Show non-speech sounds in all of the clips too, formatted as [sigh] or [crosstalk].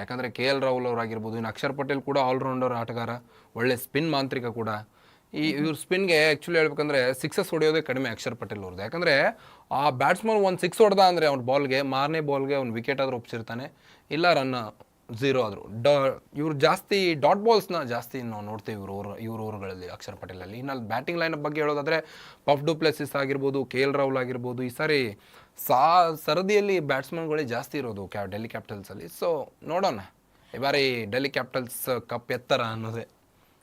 ಯಾಕಂದರೆ K L Rahul ಅವರಾಗಿರ್ಬೋದು ಇನ್ನು ಅಕ್ಷರ್ ಪಟೇಲ್ ಕೂಡ ಆಲ್ರೌಂಡರ್ ಆಟಗಾರ ಒಳ್ಳೆ ಸ್ಪಿನ್ ಮಾಂತ್ರಿಕ ಕೂಡ. ಈ ಇವ್ರ ಸ್ಪಿನ್ಗೆ ಆ್ಯಕ್ಚುಲಿ ಹೇಳ್ಬೇಕಂದ್ರೆ ಸಿಕ್ಸಸ್ ಹೊಡೆಯೋದೇ ಕಡಿಮೆ ಅಕ್ಷರ್ ಪಟೇಲ್ ಅವ್ರದ್ದು ಯಾಕಂದರೆ ಆ ಬ್ಯಾಟ್ಸ್ಮನ್ ಒಂದು ಸಿಕ್ಸ್ ಹೊಡೆದ ಅಂದರೆ ಅವ್ನ ಬಾಲ್ಗೆ ಮಾರನೇ ಬಾಲ್ಗೆ ಅವ್ನು ವಿಕೆಟ್ ಆದರೂ ಒಪ್ಸಿರ್ತಾನೆ. ಇಲ್ಲ ರನ್ ಝೀರೋ ಆದರು. ಡಾ ಇವ್ರು ಜಾಸ್ತಿ ಡಾಟ್ ಬಾಲ್ಸ್ನ ಜಾಸ್ತಿ ನಾವು ನೋಡ್ತೀವಿ ಇವರು ಇವ್ರ ಊರುಗಳಲ್ಲಿ ಅಕ್ಷರ್ ಪಟೇಲಲ್ಲಿ. ಇನ್ನಲ್ಲಿ ಬ್ಯಾಟಿಂಗ್ ಲೈನ್ ಬಗ್ಗೆ ಹೇಳೋದಾದರೆ ಪಫ್ ಡು ಡುಪ್ಲೆಸಿಸ್ ಆಗಿರ್ಬೋದು ಕೆ ಎಲ್ ರಾಹುಲ್ ಆಗಿರ್ಬೋದು ಈ ಸಾರಿ ಸಾ ಸರದಿಯಲ್ಲಿ ಬ್ಯಾಟ್ಸ್ಮನ್ಗಳೇ ಜಾಸ್ತಿ ಇರೋದು ಕ್ಯಾ ಡೆಲ್ಲಿ ಕ್ಯಾಪಿಟಲ್ಸಲ್ಲಿ ಸೊ ನೋಡೋಣ. ಈ ಬಾರಿ ಡೆಲ್ಲಿ ಕ್ಯಾಪಿಟಲ್ಸ್ ಕಪ್ ಎತ್ತರ ಅನ್ನೋದೇ.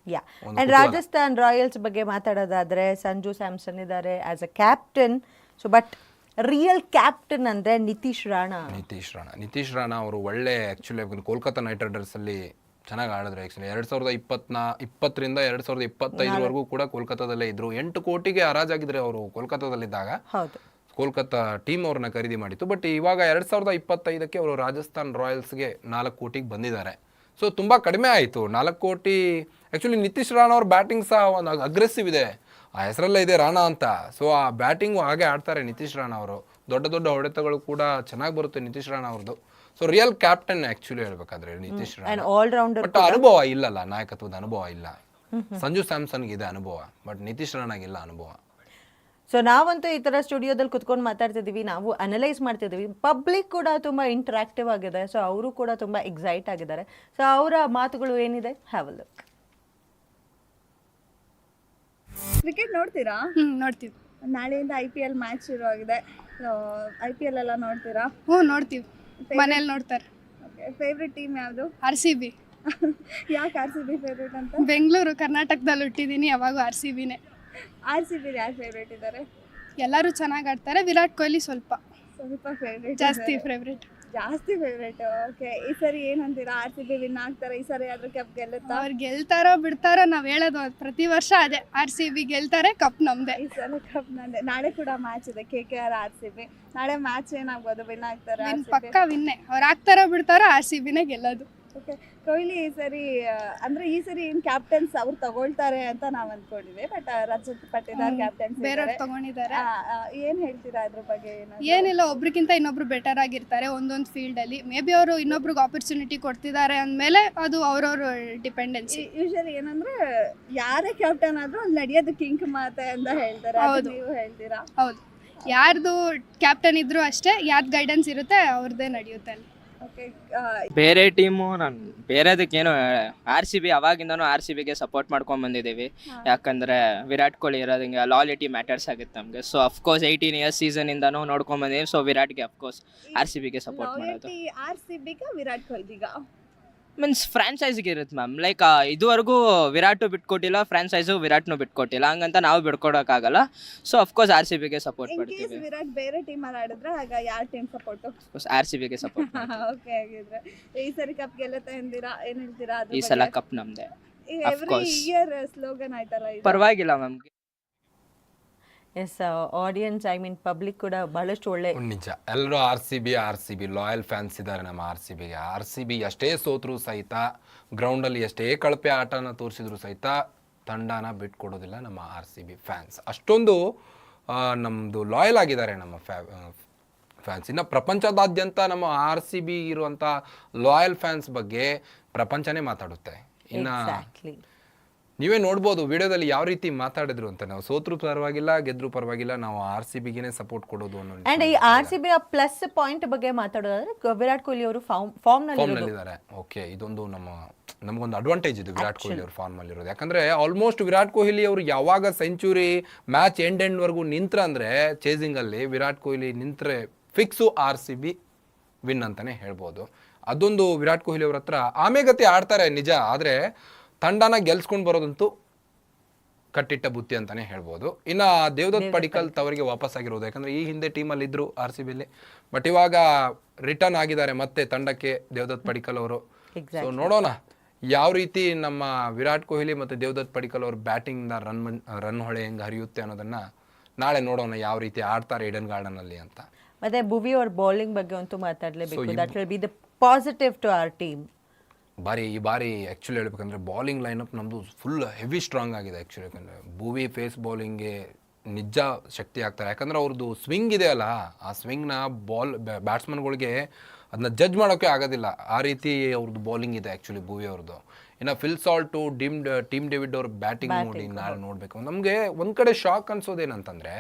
ಯಾ ಅಂಡ್ ರಾಜಸ್ಥಾನ್ ರಾಯಲ್ಸ್ ಬಗ್ಗೆ ಮಾತಾಡೋದಾದ್ರೆ ಸಂಜು ಸ್ಯಾಮ್ಸನ್ ಇದ್ದಾರೆ as a captain so but real captain ಅಂದ್ರೆ ನಿತೀಶ್ ರಾಣಾ. ನಿತೀಶ್ ರಾಣಾ. ನಿತೀಶ್ ರಾಣಾ ಅವರು ಒಳ್ಳೆ ಆ್ಯಕ್ಚುಲಿ ಕೋಲ್ಕತ್ತಾ ನೈಟ್ ರೈಡರ್ಸಲ್ಲಿ ಚೆನ್ನಾಗಿ ಆಡಿದ್ರು ಆ್ಯಕ್ಚುಲಿ ಎರಡು ಸಾವಿರದ ಇಪ್ಪತ್ನಾ ಇಪ್ಪತ್ತರಿಂದ ಎರಡು ಸಾವಿರದ ಇಪ್ಪತ್ತೈದರವರೆಗೂ ಕೂಡ ಕೋಲ್ಕತ್ತಾದಲ್ಲೇ ಇದ್ರು. ಎಂಟು ಕೋಟಿಗೆ ಹರಾಜಾಗಿದ್ರೆ ಅವರು ಕೋಲ್ಕತ್ತಾದಲ್ಲಿದ್ದಾಗ ಹೌದು. ಕೋಲ್ಕತ್ತಾ ಟೀಮ್ ಅವ್ರನ್ನ ಖರೀದಿ ಮಾಡಿತ್ತು. ಬಟ್ ಇವಾಗ ಎರಡು ಸಾವಿರದ ಇಪ್ಪತ್ತೈದಕ್ಕೆ ಅವರು ರಾಜಸ್ಥಾನ್ ರಾಯಲ್ಸ್ಗೆ ನಾಲ್ಕು ಕೋಟಿಗೆ ಬಂದಿದ್ದಾರೆ. ಸೊ ತುಂಬ ಕಡಿಮೆ ಆಯಿತು. ನಾಲ್ಕು ಕೋಟಿ ಆ್ಯಕ್ಚುಲಿ ನಿತೀಶ್ ರಾಣಾ ಅವ್ರ ಬ್ಯಾಟಿಂಗ್ ಸಹ ಒಂದು ಅಗ್ರೆಸಿವ್ ಇದೆ. ಆ ಹೆಸರಲ್ಲೇ ಇದೆ ರಾಣಾ ಅಂತ. ಸೊ ಆ ಬ್ಯಾಟಿಂಗು ಹಾಗೆ ಆಡ್ತಾರೆ ನಿತೀಶ್ ರಾಣಾ ಅವರು. ದೊಡ್ಡ ದೊಡ್ಡ ಹೊಡೆತಗಳು ಕೂಡ ಚೆನ್ನಾಗಿ ಬರುತ್ತೆ ನಿತೀಶ್ ರಾಣಾ ಅವ್ರದ್ದು ಸೊ ರಿಯಲ್ ಕ್ಯಾಪ್ಟನ್ ಆಕ್ಚುಲಿ ಹೇಳ್ಬೇಕಾದ್ರೆ ನಿತೀಶ್ ರಾಣಾ. ಬಟ್ ಅನುಭವ ಇಲ್ಲಲ್ಲ ನಾಯಕತ್ವದ ಅನುಭವ ಇಲ್ಲ. ಸಂಜು ಸ್ಯಾಮ್ಸನ್ಗೆ ಇದೆ ಅನುಭವ ಬಟ್ ನಿತೀಶ್ ರಾಣಾಗಿಲ್ಲ ಅನುಭವ. ಸೊ ನಾವಂತೂ ಈ ಥರ ಸ್ಟುಡಿಯೋದಲ್ಲಿ ಕುತ್ಕೊಂಡು ಮಾತಾಡ್ತಿದೀವಿ ನಾವು ಅನಲೈಸ್ ಮಾಡ್ತಿದೀವಿ ಪಬ್ಲಿಕ್ ಕೂಡ ತುಂಬಾ ಇಂಟ್ರಾಕ್ಟಿವ್ ಆಗಿದೆ ಸೊ ಅವರು ಕೂಡ ತುಂಬಾ ಎಕ್ಸೈಟ್ ಆಗಿದ್ದಾರೆ. ಸೊ ಅವರ ಮಾತುಗಳು ಏನಿದೆ? ಹ್ಯಾವ್ ಲುಕ್ ಕ್ರಿಕೆಟ್ ನೋಡ್ತೀರಾ? ಹ್ಮ್ ನೋಡ್ತೀವಿ. ನಾಳೆಯಿಂದ ಐ ಪಿ ಎಲ್ ಮ್ಯಾಚ್ ಶುರು ಆಗಿದೆ. ಐ ಪಿ ಎಲ್ ಎಲ್ಲ ನೋಡ್ತೀರಾ? ಹ್ಞೂ ನೋಡ್ತೀವಿ. ಮನೇಲಿ ನೋಡ್ತಾರೆ. ಫೇವ್ರೆಟ್ ಟೀಮ್ ಯಾವುದು? ಆರ್ ಸಿ ಬಿ ಯಾಕೆ ಆರ್ ಸಿ ಬಿ ಫೇವ್ರೆಟ್ ಅಂತ? ಬೆಂಗಳೂರು ಕರ್ನಾಟಕದಲ್ಲಿ ಹುಟ್ಟಿದ್ದೀನಿ ಯಾವಾಗೂ ಆರ್ ಸಿ ಬಿನೇ ಆರ್ ಸಿ ಬಿ ಯಾರು ಫೇವ್ರೆಟ್ ಇದ್ದಾರೆ ಎಲ್ಲರೂ ಚೆನ್ನಾಗಿ ಆಡ್ತಾರೆ ವಿರಾಟ್ ಕೊಹ್ಲಿ ಸ್ವಲ್ಪ. ಸ್ವಲ್ಪ ಫೇವ್ರೆಟ್ ಜಾಸ್ತಿ ಫೇವ್ರೇಟ್ ಜಾಸ್ತಿ ಫೇವ್ರೇಟ್ ಓಕೆ ಈ ಸರಿ ಏನಂತೀರಾ? ಆರ್ ಸಿ ಬಿ ವಿನ್ ಆಗ್ತಾರೆ? ಈ ಸರಿ ಆದ್ರೂ ಕಪ್ ಗೆಲ್ಲುತ್ತಾ? ಅವ್ರು ಗೆಲ್ತಾರೋ ಬಿಡ್ತಾರೋ ನಾವು ಹೇಳೋದು ಪ್ರತಿ ವರ್ಷ ಅದೇ. ಆರ್ ಸಿ ಬಿ ಗೆಲ್ತಾರೆ ಕಪ್ ನಮ್ದೆ. ಈ ಸಲ ಕಪ್ ನಂದೆ ನಾಳೆ ಕೂಡ ಮ್ಯಾಚ್ ಇದೆ K K R R C B ನಾಳೆ ಮ್ಯಾಚ್ ಏನಾಗ್ಬೋದು? ವಿನ್ ಆಗ್ತಾರೆ ಪಕ್ಕ ವಿನ್ನೆ ಅವ್ರು ಆಗ್ತಾರೋ ಬಿಡ್ತಾರೋ ಆರ್ ಸಿ ಬಿನೇ ಗೆಲ್ಲೋದು. ಓಕೆ ಕೊಹ್ಲಿ ಈ ಸರಿ ಅಂದ್ರೆ ಈ ಸರಿ ಏನ್ ಕ್ಯಾಪ್ಟನ್ಸ್ ಅವ್ರು ತಗೊಳ್ತಾರೆ ಅಂತ ನಾವ್ ಅನ್ಕೊಂಡಿದ್ವಿ ಬಟ್ ರಜತ್ ಪಟ್ಟಿದಾರ್ ಕ್ಯಾಪ್ಟನ್ಸ್ ಬೇರೆಯವ್ರು ತಗೊಂಡಿದ್ದಾರೆ. ಏನ್ ಹೇಳ್ತೀರಾ ಅದ್ರ ಬಗ್ಗೆ? ಏನಿಲ್ಲ ಒಬ್ರಿಗಿಂತ ಇನ್ನೊಬ್ರು ಬೆಟರ್ ಆಗಿರ್ತಾರೆ ಒಂದೊಂದು ಫೀಲ್ಡಲ್ಲಿ ಮೇ ಬಿ ಅವರು ಇನ್ನೊಬ್ರಿಗೆ ಆಪರ್ಚುನಿಟಿ ಕೊಡ್ತಿದ್ದಾರೆ ಅಂದ್ಮೇಲೆ ಅದು ಅವ್ರವ್ರ ಡಿಪೆಂಡೆನ್ಸಿ ಯೂಶಲಿ ಏನಂದ್ರೆ ಯಾರೇ ಕ್ಯಾಪ್ಟನ್ ಆದ್ರೂ ಅಲ್ಲಿ ನಡೆಯೋದು ಕಿಂಕ್ ಮಾತೆ ಅಂತ ಹೇಳ್ತಾರೆ. ಹೌದು. ನೀವು ಹೇಳ್ತೀರಾ? ಹೌದು. ಯಾರ್ದು ಕ್ಯಾಪ್ಟನ್ ಇದ್ರು ಅಷ್ಟೇ ಯಾರ್ದು ಗೈಡೆನ್ಸ್ ಇರುತ್ತೆ ಅವ್ರದ್ದೇ ನಡೆಯುತ್ತೆ ಅಲ್ಲಿ. ಬೇರೆ ಟೀಮು ನಾನು ಬೇರೆದಕ್ಕೇನು ಆರ್ ಸಿ ಬಿ ಅವಾಗಿಂದನೂ ಆರ್ ಸಿ ಬಿಗೆ ಸಪೋರ್ಟ್ ಮಾಡ್ಕೊಂಡು ಬಂದಿದ್ದೀವಿ. ಯಾಕಂದ್ರೆ ವಿರಾಟ್ ಕೊಹ್ಲಿ ಇರೋದಂಗೆ ಲಾಲಿಟಿ ಮ್ಯಾಟರ್ಸ್ ಆಗುತ್ತೆ ನಮಗೆ. So of course eighteen years ಸೀಸನಿಂದನೂ ನೋಡ್ಕೊಂಡ್ ಬಂದಿದ್ದೀವಿ. ಸೊ ವಿರಾಟ್ಗೆ ಅಫ್ಕೋರ್ಸ್ ಆರ್ ಸಿ ಬಿಗೆ ಸಪೋರ್ಟ್ ಮಾಡೋದು. ಆರ್ ಸಿ ಬಿಗ ವಿರಾಟ್ ಕೊಹ್ಲಿಗ? ಮೀನ್ಸ್ ಫ್ರಾಂಚೈಸ್ಗೆ ಇರುತ್ತೆ ಮ್ಯಾಮ್ ಲೈಕ್ ಇದುವರೆಗೂ ವಿರಾಟು ಬಿಟ್ಕೊಟ್ಟಿಲ್ಲ ಫ್ರಾಂಚೈಸು ವಿರಾಟ್ನು ಬಿಟ್ಕೊಟ್ಟಿಲ್ಲ. ಹಂಗಂತ ನಾವು ಬಿಟ್ಕೊಡೋಕ್ಕಾಗಲ್ಲ. So of course R C ಬಿಗೆ ಸಪೋರ್ಟ್ ಇನ್ ಕೇಸ್ ಮಾಡ್ತೀವಿ ವಿರಾಟ್ ಬೇರೆ ಟೀಮ್ ಅಲ್ಲಿ ಆಡಿದ್ರೆ ಆಗ ಯಾರ ಟೀಮ್ ಸಪೋರ್ಟ್ ಆರ್ ಸಿ ಬಿಗೆ ಸಪೋರ್ಟ್ ಓಕೆ ಆಗಿದ್ರೆ ಈ ಸರಿ ಕಪ್ ಗೆಲ್ಲುತ್ತೆ ಎಂದಿರಾ? ಏನ್ ಹೇಳ್ತೀರಾ ಈ ಸಲ ಕಪ್ ನಮ್ದೆ. Every course. ಇಯರ್ ಸ್ಲೋಗನ್ ಆಯ್ತಲ್ಲ ಇದು? ಪರವಾಗಿಲ್ಲ ma'am yes audience I mean public ಕೂಡ ಬಹಳಷ್ಟು ಒಳ್ಳೆ ನಿಜ ಎಲ್ಲರೂ R C B R C B loyal fans ಇದ್ದಾರೆ ನಮ್ಮ ಆರ್ ಸಿ ಬಿಗೆ ಆರ್ ಸಿ ಬಿ ಎಷ್ಟೇ ಸೋತ್ರು ಸಹಿತ ಗ್ರೌಂಡಲ್ಲಿ ಎಷ್ಟೇ ಕಳಪೆ ಆಟನ ತೋರಿಸಿದ್ರು ಸಹಿತ ತಂಡನ ಬಿಟ್ಕೊಡೋದಿಲ್ಲ ನಮ್ಮ ಆರ್ ಸಿ ಬಿ ಫ್ಯಾನ್ಸ್ ಅಷ್ಟೊಂದು ನಮ್ಮದು ಲಾಯಲ್ ಆಗಿದ್ದಾರೆ ನಮ್ಮ ಫ್ಯಾ ಫ್ಯಾನ್ಸ್ ಇನ್ನು ಪ್ರಪಂಚದಾದ್ಯಂತ ನಮ್ಮ ಆರ್ ಸಿ ಬಿ ಇರುವಂಥ ಲಾಯಲ್ ಫ್ಯಾನ್ಸ್ ಬಗ್ಗೆ ಪ್ರಪಂಚನೇ ಮಾತಾಡುತ್ತೆ. ಇನ್ನು ನೀವೇ ನೋಡ್ಬೋದು ವಿಡಿಯೋದಲ್ಲಿ ಯಾವ ರೀತಿ ಮಾತಾಡಿದ್ರು ಅಂತ. ನಾವು ಸೋತ್ರು ಪರವಾಗಿಲ್ಲ ಗೆದ್ರು ಪರವಾಗಿಲ್ಲ ನಾವು ಆರ್ ಸಿ ಬಿಗೆ ಸಪೋರ್ಟ್ ಕೊಡೋದು ಅನ್ನೋ ಅಂಡ್ ಈ R C B plus point ಬಗ್ಗೆ ಮಾತಾಡೋದಾದ್ರೆ ವಿರಾಟ್ ಕೊಹ್ಲಿ ಅವರು ಫಾರ್ಮ್ ಫಾರ್ಮ್ನಲ್ಲಿ ಇದ್ದಾರೆ ಓಕೆ ಇದೊಂದು ನಮ್ಮ ನಮಗೊಂದು ಅಡ್ವಾಂಟೇಜ್ ಇದು ವಿರಾಟ್ ಕೊಹ್ಲಿ ಅವ್ರ ಫಾರ್ಮ್ ಅಲ್ಲಿ ಇರೋದು ಯಾಕಂದ್ರೆ ಆಲ್ಮೋಸ್ಟ್ ವಿರಾಟ್ ಕೊಹ್ಲಿ ಅವರು ಯಾವಾಗ ಸೆಂಚುರಿ ಮ್ಯಾಚ್ ಎಂಡ್ ಎಂಡ್ ವರೆಗೂ ನಿಂತ್ರ ಅಂದ್ರೆ ಚೇಸಿಂಗ್ ಅಲ್ಲಿ Virat Kohli ನಿಂತ್ರೆ fix R C B win ಅಂತಾನೆ ಹೇಳ್ಬೋದು. ಅದೊಂದು ವಿರಾಟ್ ಕೊಹ್ಲಿ ಅವ್ರ ಹತ್ರ ಆಮೆಗತಿ ಆಡ್ತಾರೆ ನಿಜ. ಆದ್ರೆ ತಂಡನ ಗೆಲ್ಸ್ಕೊಂಡು ಬರೋದಂತೂ ಕಟ್ಟಿಟ್ಟ ಬುತ್ತಿ ಅಂತಾನೆ ಹೇಳ್ಬೋದು. ಇನ್ನ ದೇವದತ್ ಪಡಿಕಲ್ ತವರಿಗೆ ವಾಪಸ್ ಆಗಿರೋದು ಯಾಕಂದ್ರೆ ಈ ಹಿಂದೆ ಟೀಮಲ್ಲಿ ಇದ್ರು ಆರ್ ಸಿ ಬಿಲಿ. ಬಟ್ ಇವಾಗ ರಿಟರ್ನ್ ಆಗಿದ್ದಾರೆ ಮತ್ತೆ ತಂಡಕ್ಕೆ ದೇವದತ್ ಪಡಿಕಲ್ ಅವರು. ಸೊ ನೋಡೋಣ ಯಾವ ರೀತಿ ನಮ್ಮ ವಿರಾಟ್ ಕೊಹ್ಲಿ ಮತ್ತೆ ದೇವದತ್ ಪಡಿಕಲ್ ಅವ್ರ ಬ್ಯಾಟಿಂಗ್ ರನ್ ರನ್ ಹೊಳೆ ಹೆಂಗ್ ಹರಿಯುತ್ತೆ ಅನ್ನೋದನ್ನ ನಾಳೆ ನೋಡೋಣ ಯಾವ ರೀತಿ ಆಡ್ತಾರೆ ಇಡನ್ ಗಾರ್ಡನ್ ಅಲ್ಲಿ ಅಂತ. ಮತ್ತೆ ಭುವಿ ಅವ್ರ ಬೌಲಿಂಗ್ ಬಗ್ಗೆ ಅಂತೂ ಮಾತಾಡಲೇಬೇಕು. That will be the positive to our team ಬಾರಿ ಈ ಬಾರಿ ಆ್ಯಕ್ಚುಲಿ ಹೇಳ್ಬೇಕಂದ್ರೆ ಬಾಲಿಂಗ್ ಲೈನಪ್ ನಮ್ಮದು ಫುಲ್ ಹೆವಿ ಸ್ಟ್ರಾಂಗ್ ಆಗಿದೆ ಆ್ಯಕ್ಚುಲಿ ಯಾಕಂದರೆ ಭೂವಿ ಫೇಸ್ ಬೌಲಿಂಗ್ಗೆ ನಿಜ ಶಕ್ತಿ ಆಗ್ತಾರೆ ಯಾಕಂದ್ರೆ ಅವ್ರದ್ದು ಸ್ವಿಂಗ್ ಇದೆ ಅಲ್ಲ ಆ ಸ್ವಿಂಗ್ನ ಬಾಲ್ ಬ್ಯಾಟ್ಸ್ಮನ್ಗಳಿಗೆ ಅದನ್ನ ಜಡ್ಜ್ ಮಾಡೋಕ್ಕೆ ಆಗೋದಿಲ್ಲ. ಆ ರೀತಿ ಅವ್ರದ್ದು ಬೌಲಿಂಗ್ ಇದೆ ಆ್ಯಕ್ಚುಲಿ ಭೂವಿ ಅವ್ರದ್ದು ಇನ್ನು Phil Salt Tim Tim David ಅವ್ರ ಬ್ಯಾಟಿಂಗ್ ನೋಡಿ ನಾಳೆ ನೋಡಬೇಕು. ನಮಗೆ ಒಂದು ಕಡೆ ಶಾಕ್ ಅನ್ಸೋದೇನಂತಂದರೆ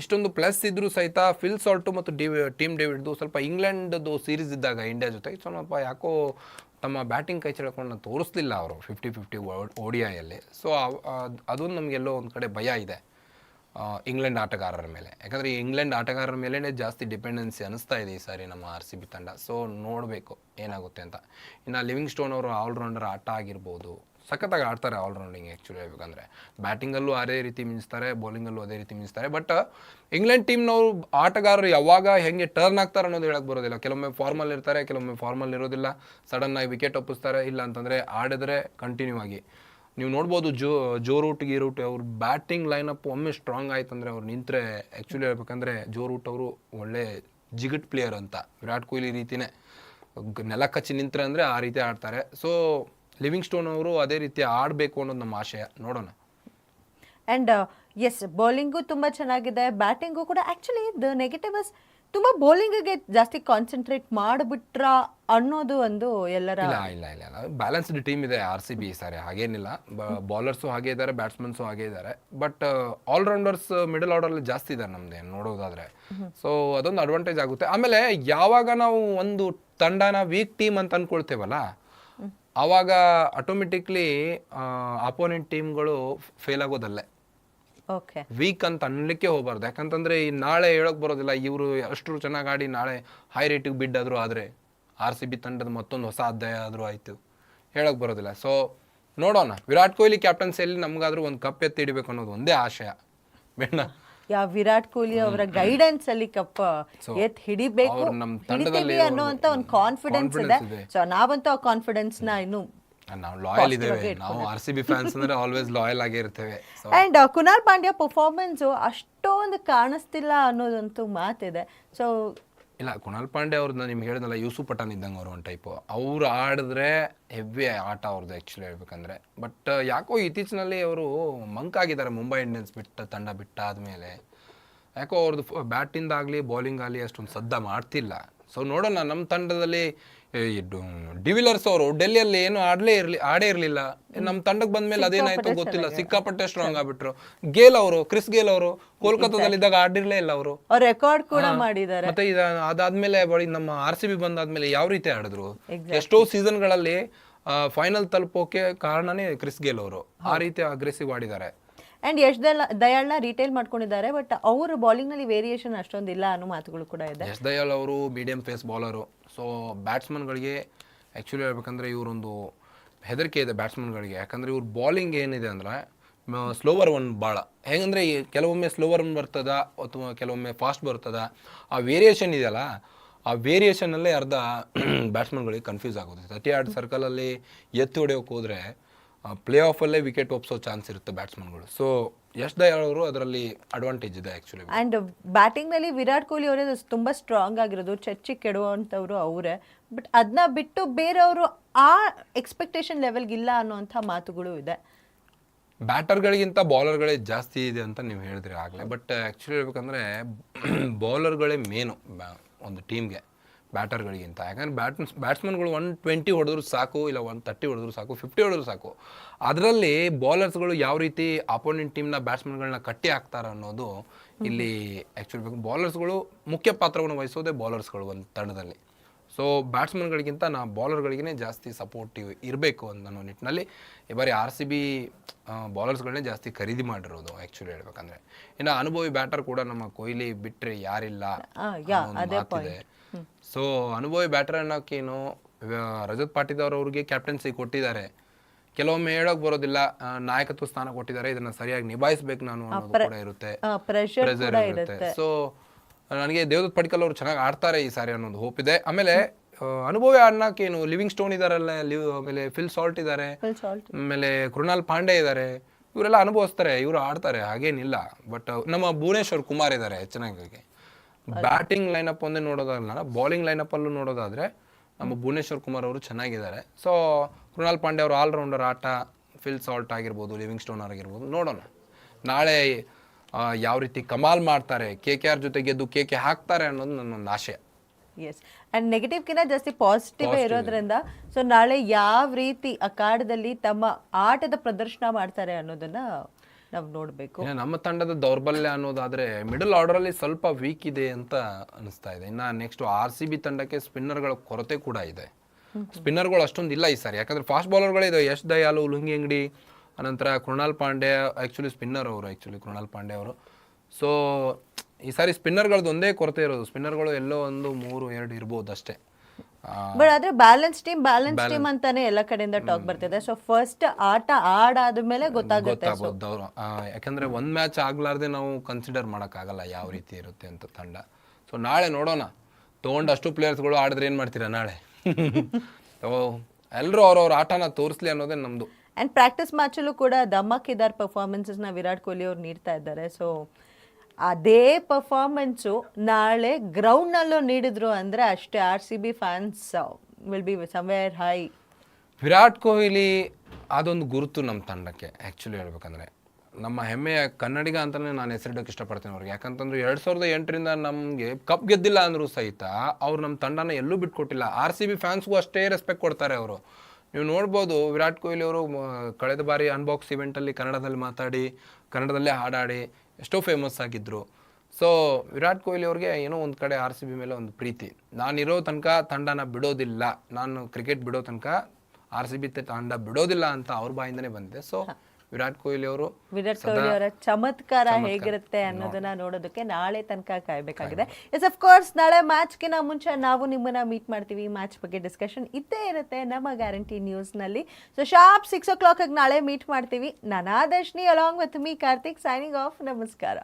ಇಷ್ಟೊಂದು ಪ್ಲಸ್ ಇದ್ದರೂ ಸಹಿತ ಫಿಲ್ ಸಾಲ್ಟು ಮತ್ತು ಡಿ ಟೀಮ್ ಡೇವಿಡ್ದು ಸ್ವಲ್ಪ ಇಂಗ್ಲೆಂಡ್ದು ಸೀರೀಸ್ ಇದ್ದಾಗ ಇಂಡಿಯಾ ಜೊತೆ. ಸ್ವಲ್ಪ ಯಾಕೋ ತಮ್ಮ ಬ್ಯಾಟಿಂಗ್ ಕೈ ಚೆಳ್ಕೊಂಡು ತೋರಿಸ್ಲಿಲ್ಲ ಅವರು ಫಿಫ್ಟಿ ಫಿಫ್ಟಿ ಓಡಿಯಲ್ಲಿ ಸೊ ಅದೊಂದು ನಮಗೆಲ್ಲೋ ಒಂದು ಕಡೆ ಭಯ ಇದೆ ಇಂಗ್ಲೆಂಡ್ ಆಟಗಾರರ ಮೇಲೆ. ಯಾಕಂದರೆ ಇಂಗ್ಲೆಂಡ್ ಆಟಗಾರರ ಮೇಲೇ ಜಾಸ್ತಿ ಡಿಪೆಂಡೆನ್ಸಿ ಅನಿಸ್ತಾ ಇದೆ ಈ ಸಾರಿ ನಮ್ಮ ಆರ್ ಸಿ ಬಿ ತಂಡ. ಸೊ ನೋಡಬೇಕು ಏನಾಗುತ್ತೆ ಅಂತ. ಇನ್ನು ಲಿವಿಂಗ್ ಸ್ಟೋನ್ ಅವರು ಆಲ್ರೌಂಡರ್ ಆಟ ಆಗಿರ್ಬೋದು. ಸಖತ್ತಾಗಿ ಆಡ್ತಾರೆ ಆಲ್ರೌಂಡಿಂಗ್ ಆ್ಯಕ್ಚುಲಿ ಹೇಳ್ಬೇಕಂದ್ರೆ ಬ್ಯಾಟಿಂಗಲ್ಲೂ ಅದೇ ರೀತಿ ಮಿಂಚ್ತಾರೆ ಬೌಲಿಂಗಲ್ಲೂ ಅದೇ ರೀತಿ ಮಿಂಚ್ತಾರೆ. ಬಟ್ ಇಂಗ್ಲೆಂಡ್ ಟೀಮ್ನವರು ಆಟಗಾರರು ಯಾವಾಗ ಹೆಂಗೆ ಟರ್ನ್ ಆಗ್ತಾರೆ ಅನ್ನೋದು ಹೇಳಕ್ಕೆ ಬರೋದಿಲ್ಲ. ಕೆಲವೊಮ್ಮೆ ಫಾರ್ಮಲ್ ಇರ್ತಾರೆ, ಕೆಲವೊಮ್ಮೆ ಫಾರ್ಮಲ್ ಇರೋದಿಲ್ಲ. ಸಡನ್ನಾಗಿ ವಿಕೆಟ್ ಒಪ್ಪಿಸ್ತಾರೆ, ಇಲ್ಲ ಅಂತಂದರೆ ಆಡಿದ್ರೆ ಕಂಟಿನ್ಯೂ ಆಗಿ. ನೀವು ನೋಡ್ಬೋದು ಜೋ ಜೋ ರೂಟ್ ಗೀ ರೂಟ್ ಅವ್ರ ಬ್ಯಾಟಿಂಗ್ ಲೈನಪ್ ಒಮ್ಮೆ ಸ್ಟ್ರಾಂಗ್ ಆಯ್ತು ಅಂದರೆ ಅವ್ರು ನಿಂತರೆ ಆ್ಯಕ್ಚುಲಿ ಹೇಳ್ಬೇಕಂದ್ರೆ ಜೋ ರೂಟ್ ಅವರು ಒಳ್ಳೆ ಜಿಗಟ್ ಪ್ಲೇಯರ್ ಅಂತ. ವಿರಾಟ್ ಕೊಹ್ಲಿ ರೀತಿನೇ. ನೆಲ ಕಚ್ಚಿ ನಿಂತರೆ ಅಂದರೆ ಆ ರೀತಿ ಆಡ್ತಾರೆ. ಸೊ ಲಿವಿಂಗ್ ಸ್ಟೋನ್ ಅವರು ಅದೇ ರೀತಿ ಆಡಬೇಕು ಅನ್ನೋದು ನಮ್ಮ ಆಶಯ ನೋಡೋಣ. ಅಂಡ್ ಎಸ್ ಬೌಲಿಂಗು ತುಂಬ ಚೆನ್ನಾಗಿದೆ. ಬ್ಯಾಟಿಂಗು ಕೂಡ ಆ್ಯಕ್ಚುಲಿ ದ ನೆಗೆಟಿವ್ ಇಸ್ ತುಂಬ ಬೌಲಿಂಗಿಗೆ ಜಾಸ್ತಿ ಕಾನ್ಸಂಟ್ರೇಟ್ ಮಾಡಿಬಿಟ್ರ ಅನ್ನೋದು ಒಂದು ಎಲ್ಲರ ಇಲ್ಲ ಇಲ್ಲ ಇಲ್ಲ ಇಲ್ಲ. ಬ್ಯಾಲೆನ್ಸ್ಡ್ ಟೀಮ್ ಇದೆ ಆರ್ ಸಿ ಬಿ ಸಾರಿ ಹಾಗೇನಿಲ್ಲ. ಬೌಲರ್ಸು ಹಾಗೆ ಇದ್ದಾರೆ ಬ್ಯಾಟ್ಸ್ಮನ್ಸು ಹಾಗೆ ಇದ್ದಾರೆ. ಬಟ್ ಆಲ್ರೌಂಡರ್ಸ್ ಮಿಡಲ್ ಆರ್ಡರಲ್ಲಿ ಜಾಸ್ತಿ ಇದ್ದಾರೆ ನಮ್ದು ನೋಡೋದಾದ್ರೆ. ಸೊ ಅದೊಂದು ಅಡ್ವಾಂಟೇಜ್ ಆಗುತ್ತೆ. ಆಮೇಲೆ ಯಾವಾಗ ನಾವು ಒಂದು ತಂಡನ ವೀಕ್ ಟೀಮ್ ಅಂತ ಅನ್ಕೊಳ್ತೇವಲ್ಲ ಆವಾಗ ಆಟೋಮೆಟಿಕ್ಲಿ ಅಪೋನೆಂಟ್ ಟೀಮ್ಗಳು ಫೇಲ್ ಆಗೋದಲ್ಲೇ. ಓಕೆ ವೀಕ್ ಅಂತ ಅನ್ಲಿಕ್ಕೆ ಹೋಗ್ಬಾರ್ದು. ಯಾಕಂತಂದ್ರೆ ಈ ನಾಳೆ ಹೇಳಕ್ ಬರೋದಿಲ್ಲ ಇವರು ಅಷ್ಟು ಚೆನ್ನಾಗಿ ಆಡಿ ನಾಳೆ ಹೈ ರೇಟಿಗೆ ಬಿಡ್ ಆದರೂ ಆದರೆ ಆರ್ ಸಿ ಬಿ ತಂಡದ ಮತ್ತೊಂದು ಹೊಸ ಅಧ್ಯಾಯ ಆದರೂ ಆಯಿತು. ಹೇಳಕ್ ಬರೋದಿಲ್ಲ. ಸೊ ನೋಡೋಣ. ವಿರಾಟ್ ಕೊಹ್ಲಿ ಕ್ಯಾಪ್ಟನ್ಸಿಯಲ್ಲಿ ನಮಗಾದ್ರೂ ಒಂದು ಕಪ್ ಎತ್ತಿ ಹಿಡಿಬೇಕು ಅನ್ನೋದು ಒಂದೇ ಆಶಯ. ಬೇಡ ಯಾವ ವಿರಾಟ್ ಕೊಹ್ಲಿ ಅವರ ಗೈಡೆನ್ಸ್ ಅಲ್ಲಿ ಕಪ್ ಎತ್ ಹಿಡಿಬೇಕು ಹಿಡಿತೀವಿ ಅನ್ನೋಂತ ಒಂದು ಕಾನ್ಫಿಡೆನ್ಸ್ ಇದೆ. ಸೊ ನಾವಂತೂ ಆ ಕಾನ್ಫಿಡೆನ್ಸ್ನ ಇನ್ನು ನಾವು ಲಾಯಲ್ ಇದ್ದೇವೆ. ನಾವು ಆರ್ ಸಿ ಬಿ ಫ್ಯಾನ್ಸ್ ಅಂದ್ರೆ ಆಲ್ವೇಸ್ ಲಾಯಲ್ ಆಗೇ ಇರ್ತೇವೆ. ಅಂಡ್ ಕುನಾಲ್ ಪಾಂಡ್ಯ ಪರ್ಫಾರ್ಮೆನ್ಸ್ ಅಷ್ಟೊಂದು ಕಾಣಿಸ್ತಿಲ್ಲ ಅನ್ನೋದಂತೂ ಮಾತಿದೆ. ಸೊ ಇಲ್ಲ, ಕುಣಾಲ್ ಪಾಂಡೆ ಅವ್ರದ್ದು ನಿಮ್ಗೆ ಹೇಳಿದ್ನಲ್ಲ ಯೂಸು ಪಠಾನ್ ಇದ್ದಂಗೆ ಅವರು ಒಂದು ಟೈಪು ಅವ್ರು ಆಡಿದ್ರೆ ಹೆವಿ ಆಟ ಅವ್ರದ್ದು ಆ್ಯಕ್ಚುಲಿ ಹೇಳ್ಬೇಕಂದ್ರೆ. ಬಟ್ ಯಾಕೋ ಇತ್ತೀಚಿನಲ್ಲಿ ಅವರು ಮಂಕ್ ಆಗಿದ್ದಾರೆ, ಮುಂಬೈ ಇಂಡಿಯನ್ಸ್ ಬಿಟ್ಟ, ತಂಡ ಬಿಟ್ಟಾದ ಮೇಲೆ ಯಾಕೋ ಅವ್ರದ್ದು ಬ್ಯಾಟಿಂದಾಗಲಿ ಬೌಲಿಂಗ್ ಆಗಲಿ ಅಷ್ಟೊಂದು ಸದ್ದ ಮಾಡ್ತಿಲ್ಲ. ಸೊ ನೋಡೋಣ ನಮ್ಮ ತಂಡದಲ್ಲಿ ಡಿವಿಲರ್ಸ್ ಅವರು ಡೆಲ್ಲಿಯಲ್ಲಿ ಏನು ಆಡಲೇ ಇರಲಿ ಆಡೇ ಇರಲಿಲ್ಲ. ನಮ್ಮ ತಂಡಕ್ಕೆ ಬಂದ್ಮೇಲೆ ಅದೇನಾಯ್ತು ಗೊತ್ತಿಲ್ಲ. ಸಿಕ್ಕಾಪಟ್ಟೆ ಸ್ಟ್ರಾಂಗ್ ಆಗ್ಬಿಟ್ರು. ಗೇಲ್ ಅವರು ಕ್ರಿಸ್ ಗೇಲ್ ಅವರು ಕೋಲ್ಕತ್ತಾದಲ್ಲಿ ಇದ್ದಾಗ ಆಡಿರ್ಲೇ ಇಲ್ಲ ಅವರು. ರೆಕಾರ್ಡ್ ಕೂಡ ಮಾಡಿದ್ದಾರೆ. ಮತ್ತೆ ಅದಾದ್ಮೇಲೆ ಬಳಿ ನಮ್ಮ ಆರ್ ಸಿ ಬಿ ಬಂದಾದ್ಮೇಲೆ ಯಾವ ರೀತಿ ಆಡಿದ್ರು? ಎಷ್ಟೋ ಸೀಸನ್ಗಳಲ್ಲಿ ಫೈನಲ್ ತಲುಪೋಕೆ ಕಾರಣನೇ ಕ್ರಿಸ್ ಗೇಲ್ ಅವರು. ಆ ರೀತಿ ಅಗ್ರೆಸಿವ್ ಆಡಿದ್ದಾರೆ. ಅಂಡ್ ಯಶ್ ದಯಾಳ್ ದಯಾಳ್ನ ರಿಟೈಲ್ ಮಾಡ್ಕೊಂಡಿದ್ದಾರೆ ಬಟ್ ಅವರ ಬೌಲಿಂಗ್ನಲ್ಲಿ ವೇರಿಯೇಷನ್ ಅಷ್ಟೊಂದಿಲ್ಲ ಅನ್ನೋ ಮಾತುಗಳು ಕೂಡ ಇದೆ. ಯಶ್ ದಯಾಳ್ ಅವರು ಮೀಡಿಯಂ ಫೇಸ್ ಬೌಲರು ಸೊ ಬ್ಯಾಟ್ಸ್ಮನ್ಗಳಿಗೆ ಆ್ಯಕ್ಚುಲಿ ಹೇಳ್ಬೇಕಂದ್ರೆ ಇವರೊಂದು ಹೆದರಿಕೆ ಇದೆ ಬ್ಯಾಟ್ಸ್ಮನ್ಗಳಿಗೆ ಯಾಕಂದ್ರೆ ಇವ್ರ ಬೌಲಿಂಗ್ ಏನಿದೆ ಅಂದ್ರೆ ಸ್ಲೋವರ್ ಒನ್ ಭಾಳ ಹೆಂಗಂದ್ರೆ ಕೆಲವೊಮ್ಮೆ ಸ್ಲೋವರ್ ಒನ್ ಬರ್ತದ, ಅಥವಾ ಕೆಲವೊಮ್ಮೆ ಫಾಸ್ಟ್ ಬರ್ತದ, ಆ ವೇರಿಯೇಷನ್ ಇದೆಯಲ್ಲ ಆ ವೇರಿಯೇಷನಲ್ಲೇ ಅರ್ಧ ಬ್ಯಾಟ್ಸ್ಮನ್ಗಳಿಗೆ ಕನ್ಫ್ಯೂಸ್ ಆಗುತ್ತೆ ತರ್ಟಿ ಆರ್ಡ್ ಸರ್ಕಲಲ್ಲಿ ಎತ್ತಿ ಹೊಡೆಯೋಕೆ ಹೋದರೆ ಪ್ಲೇ ಆಫಲ್ಲೇ ವಿಕೆಟ್ ಒಪ್ಸೋ ಚಾನ್ಸ್ ಇರುತ್ತೆ ಬ್ಯಾಟ್ಸ್ಮನ್ಗಳು ಸೊ ಯಶ್ ದಯಾಳ್ ಅವರು ಅದರಲ್ಲಿ ಅಡ್ವಾಂಟೇಜ್ ಇದೆ ಆ್ಯಕ್ಚುಲಿ ಆ್ಯಂಡ್ ಬ್ಯಾಟಿಂಗ್ನಲ್ಲಿ ವಿರಾಟ್ ಕೊಹ್ಲಿ ಅವರೇ ತುಂಬ ಸ್ಟ್ರಾಂಗ್ ಆಗಿರೋದು. ಚಚ್ಚಿ ಕೆಡುವಂಥವ್ರು ಅವರೇ. ಬಟ್ ಅದನ್ನ ಬಿಟ್ಟು ಬೇರೆಯವರು ಆ ಎಕ್ಸ್ಪೆಕ್ಟೇಷನ್ ಲೆವೆಲ್ಗೆ ಇಲ್ಲ ಅನ್ನೋಂಥ ಮಾತುಗಳು ಇದೆ. ಬ್ಯಾಟರ್ಗಳಿಗಿಂತ ಬೌಲರ್ಗಳೇ ಜಾಸ್ತಿ ಇದೆ ಅಂತ ನೀವು ಹೇಳಿದ್ರಿ ಆಗಲೇ. ಬಟ್ ಆ್ಯಕ್ಚುಲಿ ಹೇಳ್ಬೇಕಂದ್ರೆ [clears throat] ಬೌಲರ್ಗಳೇ ಮೇನು ಒಂದು ಟೀಮ್ಗೆ ಬ್ಯಾಟರ್ಗಳಿಗಿಂತ. ಯಾಕಂದ್ರೆ ಬ್ಯಾಟ್ಸ್ ಬ್ಯಾಟ್ಸ್ಮನ್ಗಳು ಒನ್ ಟ್ವೆಂಟಿ ಹೊಡೆದ್ರು ಸಾಕು ಇಲ್ಲ ಒನ್ ತರ್ಟಿ ಹೊಡೆದ್ರು ಸಾಕು ಫಿಫ್ಟಿ ಹೊಡೆದ್ರು ಸಾಕು. ಅದರಲ್ಲಿ ಬೌಲರ್ಸ್ಗಳು ಯಾವ ರೀತಿ ಅಪೋನೆಂಟ್ ಟೀಮ್ನ ಬ್ಯಾಟ್ಸ್ಮನ್ಗಳನ್ನ ಕಟ್ಟಿ ಹಾಕ್ತಾರೆ ಅನ್ನೋದು ಇಲ್ಲಿ ಆ್ಯಕ್ಚುಲಿ ಬೇಕು. ಬೌಲರ್ಸ್ಗಳು ಮುಖ್ಯ ಪಾತ್ರವನ್ನು ವಹಿಸೋದೇ ಬೌಲರ್ಸ್ಗಳು ಒಂದು ತಂಡದಲ್ಲಿ. ಸೊ ಬ್ಯಾಟ್ಸ್ಮನ್ಗಳಿಗಿಂತ ನಾ ಬೌಲರ್ಗಳಿಗೇ ಜಾಸ್ತಿ ಸಪೋರ್ಟಿವ್ ಇರಬೇಕು ಅನ್ನೋ ನಿಟ್ಟಿನಲ್ಲಿ ಈ ಬಾರಿ ಆರ್ ಸಿ ಬಿ ಬೌಲರ್ಸ್ಗಳನ್ನೇ ಜಾಸ್ತಿ ಖರೀದಿ ಮಾಡಿರೋದು ಆ್ಯಕ್ಚುಲಿ ಹೇಳ್ಬೇಕಂದ್ರೆ. ಇನ್ನು ಅನುಭವಿ ಬ್ಯಾಟರ್ ಕೂಡ ನಮ್ಮ ಕೊಹ್ಲಿ ಬಿಟ್ಟರೆ ಯಾರಿಲ್ಲ ಸೊ ಅನುಭವಿ ಬ್ಯಾಟರ್ ಅನ್ನೋಕ್ಕೇನು ರಜತ್ ಪಾಟೀದಾರ್ ಅವ್ರಿಗೆ ಕ್ಯಾಪ್ಟನ್ಸಿ ಕೊಟ್ಟಿದ್ದಾರೆ. ಕೆಲವೊಮ್ಮೆ ಹೇಳೋಕ್ ಬರೋದಿಲ್ಲ ನಾಯಕತ್ವ ಸ್ಥಾನ ಕೊಟ್ಟಿದ್ದಾರೆ ಇದನ್ನ ಸರಿಯಾಗಿ ನಿಭಾಯಿಸ್ಬೇಕು ನಾನು ಅನ್ನೋದು ಕೂಡ ಇರುತ್ತೆ. ಪ್ರೆಷರ್ ಇರುತ್ತೆ. ಸೊ ನನಗೆ ದೇವದತ್ ಪಡ್ಕಲ್ ಅವರು ಚೆನ್ನಾಗಿ ಆಡ್ತಾರೆ ಈ ಸಾರಿ ಅನ್ನೋದು ಹೋಪ್ ಇದೆ. ಆಮೇಲೆ ಅನುಭವಿ ಆಡ್ನಕ್ಕೇನು ಲಿವಿಂಗ್ ಸ್ಟೋನ್ ಇದಾರಲ್ಲ ಲಿವ್ ಆಮೇಲೆ ಫಿಲ್ ಸಾಲ್ಟ್ ಇದ್ದಾರೆ ಆಮೇಲೆ ಕೃಣಾಲ್ ಪಾಂಡೆ ಇದ್ದಾರೆ ಇವರೆಲ್ಲ ಅನುಭವಿಸ್ತಾರೆ ಇವರು ಆಡ್ತಾರೆ ಹಾಗೇನಿಲ್ಲ. ಬಟ್ ನಮ್ಮ ಭುವನೇಶ್ವರ್ ಕುಮಾರ್ ಇದ್ದಾರೆ ಚೆನ್ನಾಗಿ. ಬ್ಯಾಟಿಂಗ್ ಲೈನಪ್ ಒಂದೇ ನೋಡೋದಲ್ಲ ಬೌಲಿಂಗ್ ಲೈನಪ್ ಅಲ್ಲೂ ನೋಡೋದಾದ್ರೆ ನಮ್ಮ ಭುವನೇಶ್ವರ್ ಕುಮಾರ್ ಅವರು ಚೆನ್ನಾಗಿದ್ದಾರೆ. ಸೊ ಕೃಣಾಲ್ ಪಾಂಡೆ ಅವರು ಆಲ್ರೌಂಡರ್ ಆಟ ಫಿಲ್ ಸಾಲ್ಟ್ ಆಗಿರ್ಬೋದು ಲಿವಿಂಗ್ ಸ್ಟೋನ್ ಆಗಿರ್ಬೋದು ನೋಡೋಣ. ನಾಳೆ ಯಾವ ರೀತಿ ಕಮಾಲ್ ಮಾಡ್ತಾರೆ ಕೆ ಕೆ ಆರ್ ಜೊತೆ ಗೆದ್ದು ಕೆ ಕೆ ಹಾಕ್ತಾರೆ ಅನ್ನೋದು ನನ್ನೊಂದು ಆಶೆ. ಎಸ್ ಆ್ಯಂಡ್ ನೆಗೆಟಿವ್ಕಿಂತ ಜಾಸ್ತಿ ಪಾಸಿಟಿವ್. ಇರೋದ್ರಿಂದ ಸೊ ನಾಳೆ ಯಾವ ರೀತಿ ಅಖಾಡದಲ್ಲಿ ತಮ್ಮ ಆಟದ ಪ್ರದರ್ಶನ ಮಾಡ್ತಾರೆ ಅನ್ನೋದನ್ನ ನಾವು ನೋಡಬೇಕು. ನಮ್ಮ ತಂಡದ ದೌರ್ಬಲ್ಯ ಅನ್ನೋದಾದ್ರೆ ಮಿಡಲ್ ಆರ್ಡರ್ ಅಲ್ಲಿ ಸ್ವಲ್ಪ ವೀಕ್ ಇದೆ ಅಂತ ಅನಿಸ್ತಾ ಇದೆ. ಇನ್ನ ನೆಕ್ಸ್ಟ್ ಆರ್ ಸಿ ಬಿ ತಂಡಕ್ಕೆ ಸ್ಪಿನ್ನರ್ಗಳ ಕೊರತೆ ಕೂಡ ಇದೆ. ಸ್ಪಿನ್ನರ್ಗಳು ಅಷ್ಟೊಂದು ಇಲ್ಲ ಈ ಸಾರಿ. ಯಾಕಂದ್ರೆ ಫಾಸ್ಟ್ ಬೌಲರ್ಗಳು ಇದೆ ಯಶ್ ದಯಾಲು ಲುಂಗಿ ಅಂಗಡಿ ಅನಂತರ ಕೃಣಾಲ್ ಪಾಂಡೆ ಆ್ಯಕ್ಚುಲಿ ಸ್ಪಿನ್ನರ್ ಅವರು ಆ್ಯಕ್ಚುಲಿ ಕೃಣಾಲ್ ಪಾಂಡೆ ಅವರು. ಸೊ ಈ ಸಾರಿ ಸ್ಪಿನ್ನರ್ಗಳದ್ದು ಒಂದೇ ಕೊರತೆ ಇರೋದು. ಸ್ಪಿನ್ನರ್ಗಳು ಎಲ್ಲೋ ಒಂದು ಮೂರು ಎರಡು ಇರ್ಬೋದು ಅಷ್ಟೇ. ಬಟ್ ಆದ್ರೆ ಬ್ಯಾಲೆನ್ಸ್ ಟೀಮ್ ಬ್ಯಾಲೆನ್ಸ್ ಟೀಮ್ ಅಂತಾನೆ ಎಲ್ಲ ಕಡೆಯಿಂದ ಟಾಕ್ ಬರ್ತಿದೆ. ಸೊ ಫಸ್ಟ್ ಆಟ ಆಡಾದ್ಮೇಲೆ ಗೊತ್ತಾಗುತ್ತೆ. ಗೊತ್ತಾಗ್ಬೋದು ಅವ್ರು. ಆ, ಯಾಕಂದ್ರೆ ಒಂದ್ ಮ್ಯಾಚ್ ಆಗ್ಲಾರ್ದೆ ನಾವು ಕನ್ಸಿಡರ್ ಆಗಲ್ಲ ಯಾವ ರೀತಿ ಇರುತ್ತೆ ಅಂತ ತಂಡ. ಸೊ ನಾಳೆ ನೋಡೋಣ. ತಗೊಂಡು ಅಷ್ಟು ಪ್ಲೇಯರ್ಸ್ಗಳು ಆಡಿದ್ರೆ ಏನ್ ಮಾಡ್ತೀರಾ ನಾಳೆ? [laughs] ಎಲ್ಲರೂ ಅವ್ರವ್ರ ಆಟನ ತೋರಿಸ್ಲಿ ಅನ್ನೋದೇ ನಮ್ದು. ಅಂಡ್ ಪ್ರಾಕ್ಟೀಸ್ ಮ್ಯಾಚಲ್ಲೂ ಕೂಡ ಧಮಾಕಿದಾರ್ ಪರ್ಫಾರ್ಮೆನ್ಸಸ್ನ ವಿರಾಟ್ ಕೊಹ್ಲಿ ಅವ್ರು ನೀಡ್ತಾ ಇದ್ದಾರೆ. ಸೊ ಅದೇ ಪರ್ಫಾರ್ಮೆನ್ಸು ನಾಳೆ ಗ್ರೌಂಡ್ನಲ್ಲೂ ನೀಡಿದ್ರು ಅಂದರೆ ಅಷ್ಟೇ R C B fans will be somewhere high Virat Kohli ಅದೊಂದು ಗುರುತು ನಮ್ಮ ತಂಡಕ್ಕೆ ಆ್ಯಕ್ಚುಲಿ ಹೇಳ್ಬೇಕಂದ್ರೆ. ನಮ್ಮ ಹೆಮ್ಮೆಯ ಕನ್ನಡಿಗ ಅಂತಲೇ ನಾನು ಹೆಸರಿಡೋಕೆ ಇಷ್ಟಪಡ್ತೀನಿ ಅವ್ರಿಗೆ. ಯಾಕಂತಂದ್ರೆ ಎರಡು ಸಾವಿರದ ಎಂಟರಿಂದ ನಮಗೆ ಕಪ್ ಗೆದ್ದಿಲ್ಲ ಅಂದರೂ ಸಹಿತ ಅವ್ರು ನಮ್ಮ ತಂಡನ ಎಲ್ಲೂ ಬಿಟ್ಕೊಟ್ಟಿಲ್ಲ. ಆರ್ ಸಿ ಬಿ ಫ್ಯಾನ್ಸ್ಗೂ ಅಷ್ಟೇ ರೆಸ್ಪೆಕ್ಟ್ ಕೊಡ್ತಾರೆ ಅವರು. ನೀವು ನೋಡ್ಬೋದು, ವಿರಾಟ್ ಕೊಹ್ಲಿ ಅವರು ಕಳೆದ ಬಾರಿ ಅನ್ಬಾಕ್ಸ್ ಇವೆಂಟಲ್ಲಿ ಕನ್ನಡದಲ್ಲಿ ಮಾತಾಡಿ, ಕನ್ನಡದಲ್ಲೇ ಹಾಡಾಡಿ ಎಷ್ಟೋ ಫೇಮಸ್ ಆಗಿದ್ದರು ಸೊ ವಿರಾಟ್ ಕೊಹ್ಲಿ ಅವ್ರಿಗೆ ಏನೋ ಒಂದು ಕಡೆ ಆರ್ ಸಿ ಬಿ ಮೇಲೆ ಒಂದು ಪ್ರೀತಿ. ನಾನಿರೋ ತನಕ ತಂಡನ ಬಿಡೋದಿಲ್ಲ. ನಾನು ಕ್ರಿಕೆಟ್ ಬಿಡೋ ತನಕ ಆರ್ ಸಿ ಬಿ ತಂಡ ಬಿಡೋದಿಲ್ಲ ಅಂತ ಅವ್ರ ಬಾಯಿಂದನೇ ಬಂದಿದೆ. ಸೊ ವಿರಾಟ್ ಕೊಹ್ಲಿ ಅವರು ವಿರಾಟ್ ಕೊಹ್ಲಿ ಅವರ ಚಮತ್ಕಾರ ಹೇಗಿರುತ್ತೆ ಅನ್ನೋದನ್ನ ನೋಡೋದಕ್ಕೆ ನಾಳೆ ತನಕ ಕಾಯ್ಬೇಕಾಗಿದೆ. ಎಸ್ ಅಫ್ ಕೋರ್ಸ್ ನಾಳೆ ಮ್ಯಾಚ್ಗಿನ ಮುಂಚೆ ನಾವು ನಿಮ್ಮನ್ನ ಮೀಟ್ ಮಾಡ್ತೀವಿ ಮ್ಯಾಚ್ ಬಗ್ಗೆ ಡಿಸ್ಕಷನ್ ಇದ್ದೇ ಇರುತ್ತೆ ನಮ್ಮ ಗ್ಯಾರಂಟಿ ನ್ಯೂಸ್ನಲ್ಲಿ. So sharp six o'clock ನಾಳೆ ಮೀಟ್ ಮಾಡ್ತೀವಿ. ನಾನಾದರ್ಶಿನಿ along with me Karthik signing off ನಮಸ್ಕಾರ.